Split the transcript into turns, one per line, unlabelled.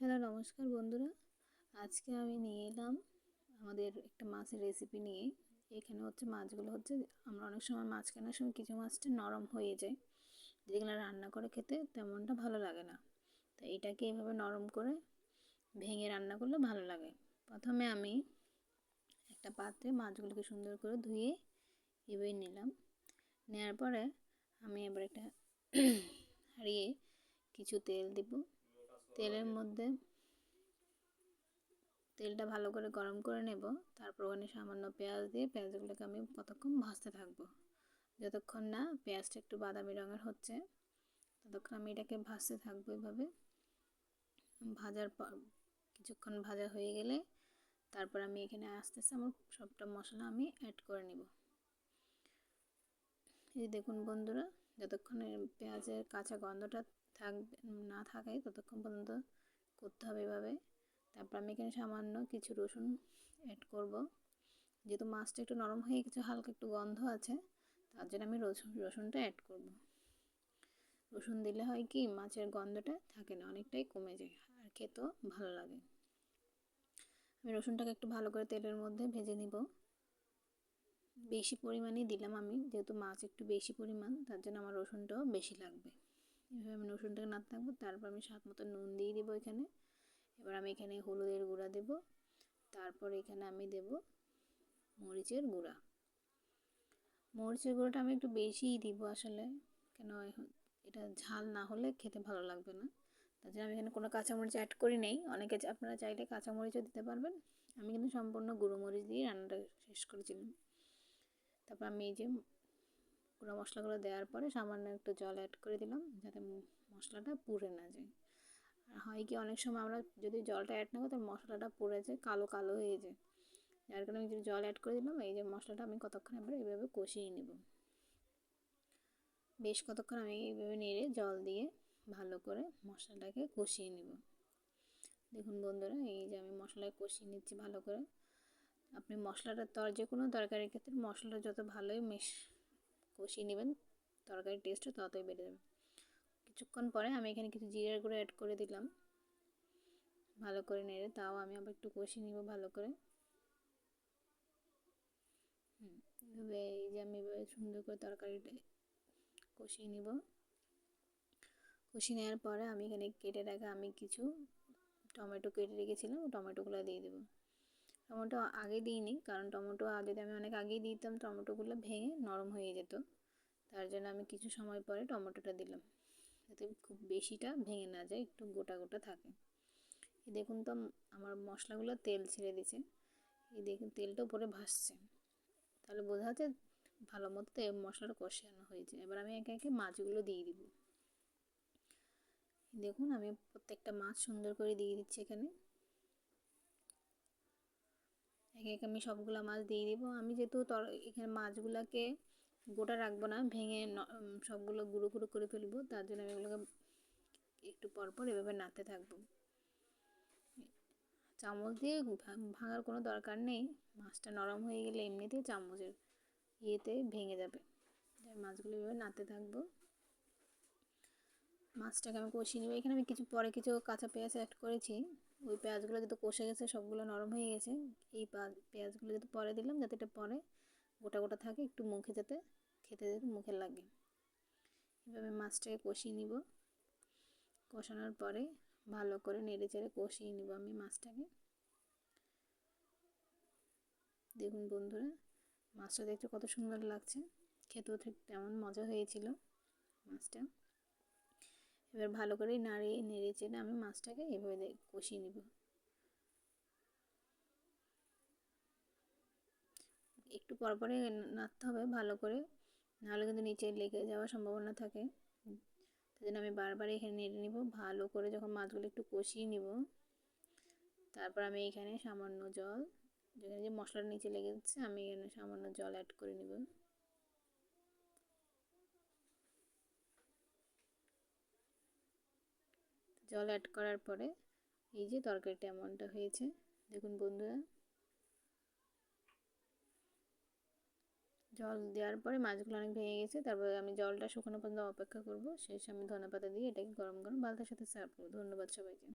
Hello, নমস্কার বন্ধুরা। আজকে আমি নিয়ে এলাম আমাদের একটা মাছের রেসিপি নিয়ে। এখানে হচ্ছে মাছগুলো হচ্ছে, আমরা অনেক সময় মাছ কেনার সময় কিছু মাছটা নরম হয়ে যায়। যেগুলো রান্না করে খেতে তেমনটা ভালো লাগে না। তো এটাকে এভাবে নরম করে ভেঙে রান্না করলে ভালো লাগে। প্রথমে আমি একটা পাত্রে মাছগুলোকে সুন্দর করে ধুয়ে এভাবে নিলাম। নেওয়ার পরে আমি এবার একটা হারিয়ে কিছু তেল দিব। তেলের মধ্যে তেলটা ভালো করে গরম করে নেব। তারপর ওখানে সামান্য পেঁয়াজ দিয়ে পেঁয়াজগুলোকে আমি কতক্ষণ ভাজতে থাকব। যতক্ষণ না পেঁয়াজটা একটু বাদামি রঙের হচ্ছে, ততক্ষণ আমি এটাকে ভাজতে থাকব এভাবে। ভাজার পর কিছুক্ষণ ভাজা হয়ে গেলে তারপর আমি এখানে আস্তে আস্তে আমার সবটা মশলা আমি অ্যাড করে নিব। এই দেখুন বন্ধুরা যতক্ষণ পেঁয়াজের কাঁচা গন্ধটা থাকবে না থাকে ততক্ষণ পর্যন্ত করতে হবে এভাবে। তারপর আমি এখানে সামান্য কিছু রসুন অ্যাড করব। যেহেতু মাছটা একটু নরম হয়ে গেছে, হালকা একটু গন্ধ আছে, তার জন্য আমি রসুন, রসুনটা অ্যাড করব। রসুন দিলে হয় কি, মাছের গন্ধটা থাকে না, অনেকটাই কমে যায়, আর খেতেও ভালো লাগে। আমি রসুনটাকে একটু ভালো করে তেলের মধ্যে ভেজে নিব। বেশি পরিমাণেই দিলাম আমি, যেহেতু মাছ একটু বেশি পরিমাণ, তার জন্য আমার রসুনটাও বেশি লাগবে। এভাবে আমি রসুনটাকে নাড়তে থাকব, তারপর আমি স্বাদ মতো নুন দিয়ে দেবো এখানে। এবার আমি এখানে হলুদের গুঁড়া দেব, তারপর এখানে আমি দেব মরিচের গুঁড়া। মরিচের গুঁড়োটা আমি একটু বেশিই দিব আসলে, কেন এটা ঝাল না হলে খেতে ভালো লাগবে না। তার জন্য আমি এখানে কোনো কাঁচামরিচ অ্যাড করি নেই, অনেকে আপনারা চাইলে কাঁচামরিচও দিতে পারবেন। আমি কিন্তু সম্পূর্ণ গুঁড়ো মরিচ দিয়ে রান্নাটা শেষ করেছিলাম। তারপর আমি এই যে গুঁড়ো মশলাগুলো দেওয়ার পরে সামান্য একটু জল অ্যাড করে দিলাম, যাতে মশলাটা পুড়ে না যায়। আর হয় কি, অনেক সময় আমরা যদি জলটা অ্যাড না করি, তাহলে মশলাটা পুড়ে যায়, কালো কালো হয়ে যায়। যার কারণে আমি যদি জল অ্যাড করে দিলাম, এই যে মশলাটা আমি কতক্ষণ এবার এইভাবে কষিয়ে নেব। বেশ কতক্ষণ আমি এইভাবে নেড়ে জল দিয়ে ভালো করে মশলাটাকে কষিয়ে নেব। দেখুন বন্ধুরা, এই যে আমি মশলায় কষিয়ে নিচ্ছি ভালো করে। আপনি মশলাটা তর যে কোনো তরকারির ক্ষেত্রে মশলাটা যত ভালোই মেশ, কষিয়ে নেবেন, তরকারির টেস্টটা ততই বেড়ে যাবে। কিছুক্ষণ পরে আমি এখানে কিছু জিরের গুঁড়ো অ্যাড করে দিলাম। ভালো করে নেড়ে, তাও আমি আবার একটু কষিয়ে নিব ভালো করে। হুম এই যে আমি এভাবে সুন্দর করে তরকারিটা কষিয়ে নিব। কষিয়ে নেওয়ার পরে আমি এখানে কেটে রাখা আমি কিছু টমেটো কেটে রেখেছিলাম টমেটোগুলো দিয়ে দেবো। টমেটো আগে দিইনি, কারণ টমেটো যদি আমি অনেক আগেই দিতাম, টমেটোগুলো ভেঙে নরম হয়ে যেত। তার জন্য আমি কিছু সময় পরে টমেটোটা দিলাম, যাতে খুব বেশিটা ভেঙে না যায়, একটু গোটা গোটা থাকে। দেখুন তো, আমার মশলাগুলো তেল ছেড়ে দিছে এই দেখুন, তেলটা উপরে ভাসছে। তাহলে বোঝা যাচ্ছে ভালো মতো মশলাটা কষানো হয়েছে। এবার আমি একে একে মাছগুলো দিয়ে দিব। দেখুন, আমি প্রত্যেকটা মাছ সুন্দর করে দিয়ে দিচ্ছি এখানে। একে আমি সবগুলো মাছ দিয়ে দিব। আমি যেহেতু তর, এখানে মাছগুলোকে গোটা রাখব না, ভেঙে সবগুলো গুঁড়ো গুঁড়ো করে ফেলব, তার জন্য আমি এগুলোকে একটু পরপর এভাবে নাড়তে থাকব। চামচ দিয়ে ভাঙার কোনো দরকার নেই, মাছটা নরম হয়ে গেলে এমনিতেই চামচের ইয়েতে ভেঙে যাবে। মাছগুলো এভাবে নাড়তে থাকব। মাছটাকে আমি কষিয়ে নেব। এখানে আমি কিছু, পরে কিছু কাঁচা পেঁয়াজ অ্যাড করেছি। ওই পেঁয়াজগুলো যেহেতু কষে গেছে, সবগুলো নরম হয়ে গেছে। এই পেঁয়াজগুলো যাতে পরে দিলাম, যাতে এটা পরে গোটা গোটা থাকে, একটু মুখে যাতে খেতে যাতে মুখে লাগে। এভাবে মাছটাকে কষিয়ে নিব। কষানোর পরে ভালো করে নেড়ে চেড়ে কষিয়ে নিব আমি মাছটাকে। দেখুন বন্ধুরা, মাছটা দেখতে কত সুন্দর লাগছে। খেতেও ঠিক তেমন মজা হয়েছিল মাছটা। এবার ভালো করে নাড়িয়ে নেড়ে চেড়ে আমি মাছটাকে এভাবে কষিয়ে নিব। একটু পর পরে নাড়তে হবে ভালো করে, নাহলে কিন্তু নিচে লেগে যাওয়ার সম্ভাবনা থাকে। তাই জন্য আমি বারবার এখানে নেড়ে নিব, ভালো করে যখন মাছগুলো একটু কষিয়ে নিব, তারপর আমি এখানে সামান্য জল, যেখানে যে মশলার নিচে লেগে যাচ্ছে, আমি এখানে সামান্য জল অ্যাড করে নিব। জল অ্যাড করার পরে এই যে তরকারিটা এমনটা হয়েছে। দেখুন বন্ধুরা। জল দেওয়ার পরে মাছগুলো অনেক ভেঙে গেছে। তারপরে আমি জলটা শুকানো পর্যন্ত অপেক্ষা করব। শেষে আমি ধনেপাতা দিয়ে এটাকে গরম গরম বালতার সাথে সার্ভ করব। ধন্যবাদ সবাইকে।